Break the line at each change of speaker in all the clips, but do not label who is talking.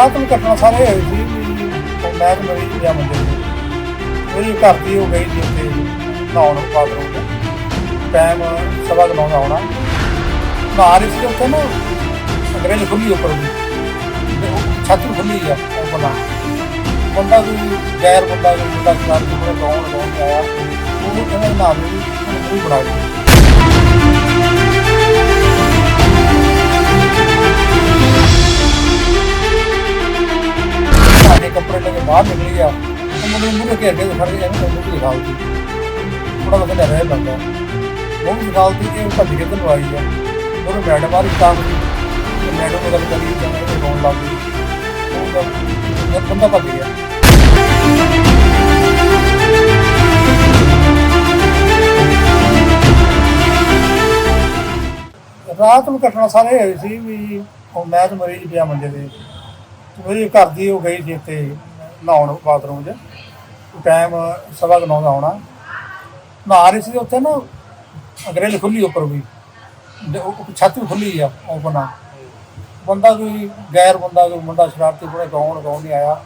ਰਾਤ ਨੂੰ ਘਟਨਾ ਸਾਰੇ ਹੋਈ ਸੀ ਵੀ ਮੈਂ ਤੇ ਮੇਰੀ ਜਾਂ ਮੁੰਡੇ ਦੀ। ਮੇਰੀ ਘਰ ਦੀ ਹੋ ਗਈ ਜੀ ਉੱਥੇ ਨਹਾਉਣ ਬਾਥਰੂਮ ਚ ਟਾਈਮ ਸਵਾ ਕੁ ਨੌ ਦਾ ਆਉਣਾ ਨਹਾ ਰਹੀ ਸੀ ਉੱਥੇ ਨਾ, ਅੰਗਰੇਜ਼ ਖੁੱਲੀ ਉੱਪਰ ਦੀ। ਤੇ ਉਹ ਛੱਤ ਵੀ ਖੁੱਲੀ ਆ ਉਹ ਬਣਾ ਬੰਦਾ ਕੋਈ ਗੈਰ ਬੰਦਾ ਕੋਈ ਮੁੰਡਾ ਸ਼ਰਾਬ ਦੇ ਕੋਲ ਕੌਣ ਕੌਣ ਆਇਆ ਉਹ ਇਹਨਾਂ ਦੇ ਨਾਲ ਵੀ ਉਹਨੂੰ ਬਣਾ ਲਈ ਉਹ ਮੈਨੂੰ ਮੂਹਰੇ ਘੇਰ ਕੇ ਖੜ ਗਿਆ ਇਹਨੂੰ ਮੂੰਹ ਦਿਖਾਉ ਦੀ ਥੋੜਾ ਬਹੁਤਾ ਰਹਿ ਬੰਦਾ ਮੂੰਹ ਦਿਖਾਉ ਦੀ ਇਹ ਭੱਜ ਕੇ ਤੈਨੂੰ ਆਈ ਆ ਉਹਨੂੰ ਮੈਡਮ ਆ ਰਹੀ ਕੰਮ ਤੇ ਮੈਡਮ ਨਾਲ ਕਰੀ ਜਾਂ ਇਹ ਰੋਣ ਲੱਗ ਗਈ। ਉਹ ਬੰਦਾ ਭੱਜ ਗਿਆ। ਰਾਤ ਨੂੰ ਘਟਨਾ ਸਾਰੇ ਹੋਈ ਸੀ ਵੀ ਉਹ ਮੈਂ ਤੇ ਮਰੀਜ਼ ਪਿਆ ਮੰਜੇ ਤੇ। ਤੇ ਮੇਰੀ ਘਰ ਦੀ ਉਹ ਗਈ ਸੀ ਇੱਥੇ ਨਹਾਉਣ ਬਾਥਰੂਮ 'ਚ। ਟਾਈਮ ਸਵਾ ਕੁ ਨੌ ਦਾ ਆਉਣਾ ਨਹਾ ਰਹੀ ਸੀ ਉੱਥੇ ਨਾ ਅੰਗਰੇਜ਼ ਖੁੱਲੀ ਉੱਪਰ ਵੀ। ਤੇ ਉਹ ਛੱਤ ਵੀ ਖੁੱਲੀ ਆ ਉਹ ਬਣਾ ਬੰਦਾ ਕੋਈ ਗੈਰ ਬੰਦਾ ਕੋਈ ਮੁੰਡਾ ਸ਼ਰਾਰਤੀ ਕੋਲੇ ਗਾਉਣ ਗਾਉਣ ਨਹੀਂ ਆਇਆ।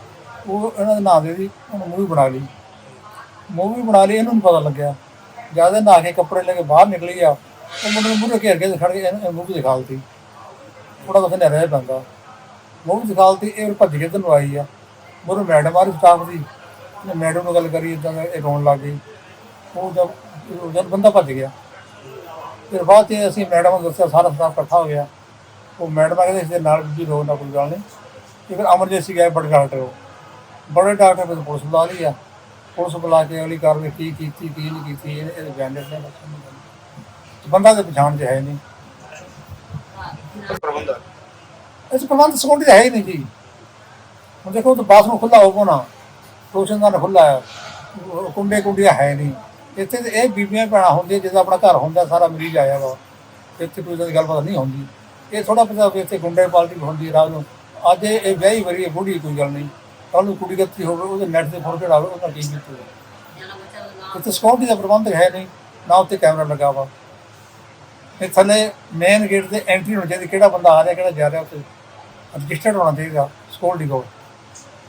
ਉਹ ਇਹਨਾਂ ਦੇ ਨਾਂ ਦੇ ਦੀ ਉਹਨੂੰ ਮੂਵੀ ਬਣਾ ਲਈ। ਮੂਵੀ ਬਣਾ ਲਈ, ਇਹਨੂੰ ਨੀ ਪਤਾ ਲੱਗਿਆ। ਜ਼ਿਆਦਾ ਨਹਾ ਕੇ ਕੱਪੜੇ ਲੈ ਕੇ ਬਾਹਰ ਨਿਕਲੀ ਆ, ਉਹ ਮੁੰਡੇ ਨੂੰ ਮੂਹਰੇ ਘੇਰ ਕੇ ਖੜ ਕੇ ਇਹਨੂੰ ਮੂਵੀ ਦਿਖਾ ਦਿੱਤੀ। ਥੋੜਾ ਬਹੁਤਾ ਨਹੀਂ ਰਹਿ ਪੈਂਦਾ। ਮੂਵੀ ਦਿਖਾ ਦਿੱਤੀ, ਇਹ ਭੱਜ ਕੇ ਤੈਨੂੰ ਆਈ ਆ। ਮੋਰ ਮੈਡਮ ਆ ਰਹੀ ਸਟਾਫ ਦੀ। ਮੈਡਮ ਨਾਲ ਗੱਲ ਕਰੀ ਇਦਾਂ ਇਹ ਰੋਣ ਲੱਗ ਗਈ। ਉਹ ਜਦ ਬੰਦਾ ਭੱਜ ਗਿਆ। ਫਿਰ ਬਾਅਦ 'ਚ ਅਸੀਂ ਮੈਡਮ ਨੂੰ ਦੱਸਿਆ ਸਾਰਾ ਸਟਾਫ ਇਕੱਠਾ ਹੋ ਗਿਆ। ਉਹ ਮੈਡਮ ਆ ਕਹਿੰਦੇ ਇਸ ਦੇ ਨਾਲ ਵੀ ਰੋ ਨਾ ਕੋਈ ਗੱਲ ਨਹੀਂ। ਤੇ ਫਿਰ ਐਮਰਜੈਂਸੀ ਗਏ ਬੜੇ ਡਾਕਟਰ ਉਹ ਬੜੇ ਡਾਕਟਰ ਫਿਰ ਪੁਲਿਸ ਬੁਲਾ ਲਈ ਆ। ਪੁਲਿਸ ਬੁਲਾ ਕੇ ਅਗਲੀ ਕਾਰਵਾਈ ਕੀ ਕੀਤੀ ਕੀ ਨਹੀਂ ਕੀਤੀ ਇਹ ਇਹ ਨੇ ਨੂੰ ਕਹਿੰਦੇ। ਬੰਦਾ ਤੇ ਪਛਾਣ 'ਚ ਹੈ ਨਹੀਂ।
ਪ੍ਰਬੰਧਕ?
ਇਸ ਪ੍ਰਬੰਧ ਸਕਿਉਰਟੀ ਹੈ ਹੀ ਨਹੀਂ ਜੀ। ਹੁਣ ਦੇਖੋ ਤਾਂ ਬਾਥਰੂਮ ਖੁੱਲਾ ਹੋਊਗਾ ਨਾ। ਰੋਸ਼ਨਦਾਨ ਖੁੱਲਾ ਹੈ। ਕੁੰਡੇ ਕੁੰਡੀਆਂ ਹੈ ਨਹੀਂ। ਇੱਥੇ ਤੇ ਇਹ ਬੀਬੀਆਂ ਭੈਣਾਂ ਹੁੰਦੀਆਂ ਜਿਹਦਾ ਆਪਣਾ ਘਰ ਹੁੰਦਾ, ਸਾਰਾ ਮਰੀਜ਼ ਆਇਆ ਵਾ। ਇੱਥੇ ਕੋਈ ਇਦਾਂ ਦੀ ਗੱਲਬਾਤ ਨਹੀਂ ਹੁੰਦੀ। ਇਹ ਥੋੜਾ ਪਤਾ ਇੱਥੇ ਗੁੰਡੇ ਪਾਲਟੀ ਹੁੰਦੀ ਹੈ ਰਾਤ ਨੂੰ। ਅੱਜ ਇਹ ਵਿਆਹੀ ਵਰੀ ਹੈ ਬੁੜੀ ਕੋਈ ਗੱਲ ਨਹੀਂ। ਕੱਲ ਨੂੰ ਕੁੜੀ ਗੱਤੀ ਹੋਵੇ, ਉਹਦੇ ਨੈਟ ਤੇ ਫੋਨ ਚੜਾਵੇ ਉਹਦਾ ਕੀ ਬੀਤੂਗਾ ਇੱਥੇ ਸਕਿਉਰਟੀ ਦਾ ਪ੍ਰਬੰਧ ਹੈ ਨਹੀਂ, ਨਾ ਉੱਤੇ ਕੈਮਰਾ ਲੱਗਾ ਵਾ। ਇਹ ਥੱਲੇ ਮੇਨ ਗੇਟ ਤੇ ਐਂਟਰੀ ਹੋਣੀ ਚਾਹੀਦੀ, ਕਿਹੜਾ ਬੰਦਾ ਆ ਰਿਹਾ, ਕਿਹੜਾ ਜਾ ਰਿਹਾ ਉੱਥੇ। ਰਜਿਸਟਰਡ ਹੋਣਾ ਚਾਹੀਦਾ ਸਕਿਉਰਟੀ ਕੋਲ।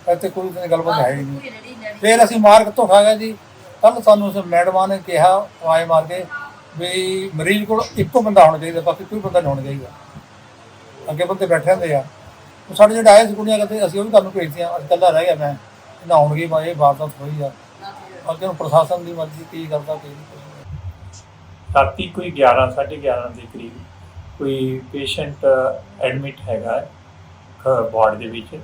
ਇੱਥੇ ਕੋਈ ਤਾਂ ਗੱਲਬਾਤ ਹੈ ਹੀ ਨਹੀਂ। ਫਿਰ ਅਸੀਂ ਮਾਰ ਕਿੱਥੋਂ ਖਾ ਗਏ ਜੀ। ਕੱਲ ਸਾਨੂੰ ਉਸ ਮੈਡਮਾਂ ਨੇ ਕਿਹਾ ਆਏ ਮਾਰ ਕੇ ਵੀ ਮਰੀਜ਼ ਕੋਲ ਇੱਕੋ ਬੰਦਾ ਹੋਣਾ ਚਾਹੀਦਾ, ਬਾਕੀ ਕੋਈ ਬੰਦਾ ਨਹੀਂ ਹੋਣਾ ਚਾਹੀਦਾ। ਅੱਗੇ ਬੰਦੇ ਬੈਠੇ ਹੁੰਦੇ ਆ। ਉਹ ਸਾਡੇ ਜਿਹੜੇ ਆਏ ਸੀ ਕੁੜੀਆਂ ਕਹਿੰਦੇ, ਅਸੀਂ ਉਹ ਵੀ ਤੁਹਾਨੂੰ ਭੇਜਦੇ ਆ ਅੱਜ ਕੱਲਾ ਰਹਿ ਗਿਆ ਮੈਂ। ਨਹਾਉਣਗੇ ਮੈਂ ਇਹ ਵਾਰਦਾਤ ਹੋਈ ਆ। ਅੱਗੇ ਨੂੰ ਪ੍ਰਸ਼ਾਸਨ ਦੀ ਮਰਜ਼ੀ, ਕੀ ਕਰਦਾ ਕੀ ਨਹੀਂ।
ਰਾਤੀ ਕੋਈ 11 11:30 ਦੇ ਕਰੀਬ ਕੋਈ ਪੇਸ਼ੈਂਟ ਐਡਮਿਟ ਹੈਗਾ ਵਾਰਡ ਦੇ ਵਿੱਚ।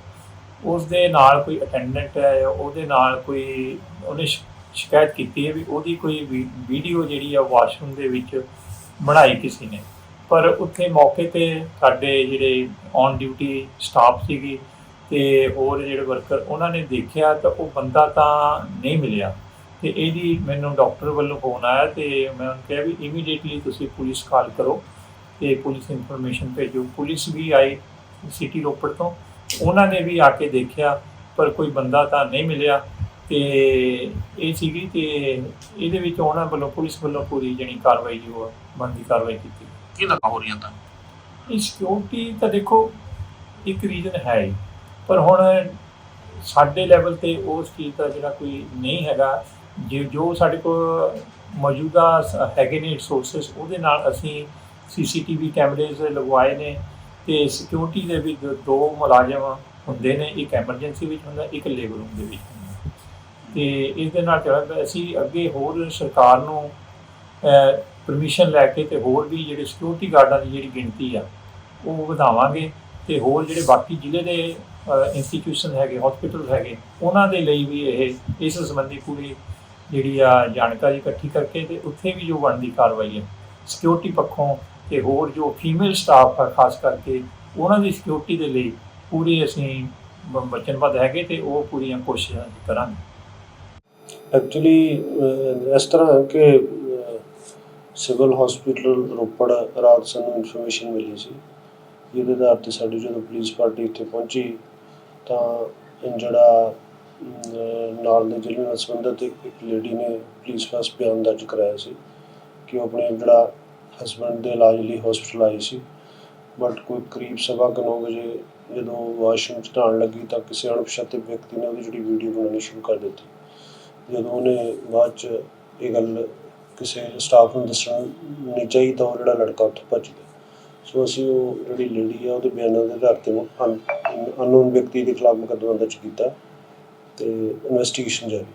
ਉਸ ਦੇ ਨਾਲ ਕੋਈ ਅਟੈਂਡੈਂਟ ਹੈ ਉਹਦੇ ਨਾਲ ਕੋਈ ਉਹਨੇ ਸ਼ਿ- ਸ਼ਿਕਾਇਤ ਕੀਤੀ ਹੈ ਵੀ ਉਹਦੀ ਕੋਈ ਵੀ- ਵੀਡੀਓ ਜਿਹੜੀ ਆ ਵਾਸ਼ਰੂਮ ਦੇ ਵਿੱਚ ਬਣਾਈ ਕਿਸੇ ਨੇ। ਪਰ ਉੱਥੇ ਮੌਕੇ ਤੇ ਸਾਡੇ ਜਿਹੜੇ ਔਨ ਡਿਊਟੀ ਸਟਾਫ ਸੀਗੀ ਤੇ ਹੋਰ ਜਿਹੜੇ ਵਰਕਰ ਉਹਨਾਂ ਨੇ ਦੇਖਿਆ ਤਾਂ ਉਹ ਬੰਦਾ ਤਾਂ ਨਹੀਂ ਮਿਲਿਆ। ਤੇ ਇਹਦੀ ਮੈਨੂੰ ਡਾਕਟਰ ਵੱਲੋਂ ਫੋਨ ਆਇਆ ਤੇ ਮੈਂ ਉਹਨੂੰ ਕਿਹਾ ਵੀ ਇਮੀਡੀਏਟਲੀ ਤੁਸੀਂ ਪੁਲਿਸ ਕਾਲ ਕਰੋ ਤੇ ਪੁਲਿਸ ਇਨਫੋਰਮੇਸ਼ਨ ਭੇਜੋ। ਪੁਲਿਸ ਵੀ ਆਈ ਸਿਟੀ ਰੋਪੜ ਤੋਂ ਉਹਨਾਂ ਨੇ ਵੀ ਆ ਕੇ ਦੇਖਿਆ ਪਰ ਕੋਈ ਬੰਦਾ ਤਾਂ ਨਹੀਂ ਮਿਲਿਆ। ਤੇ ਇਹ ਸੀਗੀ ਤੇ ਇਹਦੇ ਵਿੱਚ ਉਹਨਾਂ ਵੱਲੋਂ ਪੁਲਿਸ ਵੱਲੋਂ ਪੂਰੀ ਜਣੀ ਕਾਰਵਾਈ ਜੋ ਆ ਬਣਦੀ ਕਾਰਵਾਈ ਕੀਤੀ।
ਕੀ ਲੱਗਾ ਹੋ ਰਹੀਆਂ ਤਾਂ?
ਇਹ ਸਿਕਿਉਰਿਟੀ ਤਾਂ ਦੇਖੋ ਇੱਕ ਰੀਜ਼ਨ ਹੈ ਹੀ। ਪਰ ਹੁਣ ਸਾਡੇ ਲੈਵਲ ਤੇ ਉਸ ਚੀਜ਼ ਦਾ ਜਿਹੜਾ ਕੋਈ ਨਹੀਂ ਹੈਗਾ ਜੇ ਜੋ ਸਾਡੇ ਕੋਲ ਮੌਜੂਦਾ ਹੈਗੇ ਨੇ ਰਿਸੋਰਸਸ ਉਹਦੇ ਨਾਲ ਅਸੀਂ ਸੀਸੀਟੀਵੀ ਕੈਮਰੇਜ਼ ਲਗਵਾਏ ਨੇ। ਤੇ ਸਿਕਿਉਰਿਟੀ ਦੇ ਵੀ ਦੋ- ਦੋ ਮੁਲਾਜ਼ਮ ਹੁੰਦੇ ਨੇ, ਇੱਕ ਐਮਰਜੈਂਸੀ ਵਿੱਚ ਹੁੰਦਾ, ਇੱਕ ਲੇਬਰ ਰੂਮ ਦੇ ਵਿੱਚ ਹੁੰਦਾ। ਤੇ ਇਸ ਦੇ ਨਾਲ ਜਿਹੜਾ ਅਸੀਂ ਅੱਗੇ ਹੋਰ ਸਰਕਾਰ ਨੂੰ ਪਰਮਿਸ਼ਨ ਲੈ ਕੇ ਤੇ ਹੋਰ ਵੀ ਜਿਹੜੇ ਸਿਕਿਉਰਿਟੀ ਗਾਰਡਾਂ ਦੀ ਜਿਹੜੀ ਗਿਣਤੀ ਆ, ਉਹ ਵਧਾਵਾਂਗੇ ਤੇ ਹੋਰ ਜਿਹੜੇ ਬਾਕੀ ਜ਼ਿਲ੍ਹੇ ਦੇ ਇੰਸਟੀਟਿਊਸ਼ਨ ਹੈਗੇ ਹਸਪੀਟਲ ਹੈਗੇ, ਉਹਨਾਂ ਦੇ ਲਈ ਵੀ ਇਹ, ਇਸ ਸੰਬੰਧੀ ਪੂਰੀ ਜਿਹੜੀ ਆ ਜਾਣਕਾਰੀ ਇਕੱਠੀ ਕਰਕੇ ਤੇ ਉੱਥੇ ਵੀ ਜੋ ਬਣਦੀ ਕਾਰਵਾਈ ਹੈ ਸਿਕਿਉਰਿਟੀ ਪੱਖੋਂ ਤੇ ਹੋਰ ਜੋ ਫੀਮੇਲ ਸਟਾਫ ਆ, ਖਾਸ ਕਰਕੇ ਉਹਨਾਂ ਦੀ ਸਿਕਿਉਰਿਟੀ ਦੇ ਲਈ ਪੂਰੀ ਅਸੀਂ ਵਚਨਬੱਧ ਹੈਗੇ ਤੇ ਉਹ ਪੂਰੀਆਂ ਕੋਸ਼ਿਸ਼ਾਂ ਕਰਾਂਗੇ।
ਐਕਚੁਅਲੀ ਇਸ ਤਰ੍ਹਾਂ ਹੈ ਕਿ ਸਿਵਲ ਹਸਪੀਟਲ ਰੋਪੜ ਰਾਤ ਸਾਨੂੰ ਇਨਫੋਰਮੇਸ਼ਨ ਮਿਲੀ ਸੀ ਜਿਹਦੇ ਆਧਾਰ ਤੇ ਸਾਡੀ ਜਦੋਂ ਪੁਲਿਸ ਪਾਰਟੀ ਇੱਥੇ ਪਹੁੰਚੀ ਤਾਂ ਜਿਹੜਾ ਨਾਲ ਦੇ ਜ਼ਿਲ੍ਹੇ ਨਾਲ ਸੰਬੰਧਿਤ ਇੱਕ ਲੇਡੀ ਨੇ ਪੁਲਿਸ ਪਾਸ ਬਿਆਨ ਦਰਜ ਕਰਾਇਆ ਸੀ ਕਿ ਉਹ ਆਪਣੇ ਜਿਹੜਾ ਹਸਬੈਂਡ ਦੇ ਇਲਾਜ ਲਈ ਹਸਪੀਟਲ ਆਈ ਸੀ ਬਟ ਕੋਈ ਕਰੀਬ ਸਵਾ ਕੁ ਨੌ ਵਜੇ ਜਦੋਂ ਵਾਸ਼ਰੂਮ 'ਚ ਨਹਾਉਣ ਲੱਗੀ ਤਾਂ ਕਿਸੇ ਅਣਪਛਾਤੇ ਵਿਅਕਤੀ ਨੇ ਉਹਦੀ ਜਿਹੜੀ ਵੀਡੀਓ ਬਣਾਉਣੀ ਸ਼ੁਰੂ ਕਰ ਦਿੱਤੀ। ਜਦੋਂ ਉਹਨੇ ਬਾਅਦ 'ਚ ਇਹ ਗੱਲ ਕਿਸੇ ਸਟਾਫ ਨੂੰ ਦੱਸਣ ਨਹੀਂ ਚਾਹੀ ਤਾਂ ਉਹ ਜਿਹੜਾ ਲੜਕਾ ਉੱਥੋਂ ਭੱਜ ਗਿਆ। ਸੋ ਅਸੀਂ ਉਹ ਜਿਹੜੀ ਲੇਡੀ ਆ, ਉਹਦੇ ਬਿਆਨਾਂ ਦੇ ਆਧਾਰ ਤੇ ਅਨਨੋਨ ਵਿਅਕਤੀ ਦੇ ਖਿਲਾਫ ਮੁਕੱਦਮਾ ਦਰਜ ਕੀਤਾ ਤੇ ਇਨਵੈਸਟੀਗੇਸ਼ਨ ਜਾਰੀ।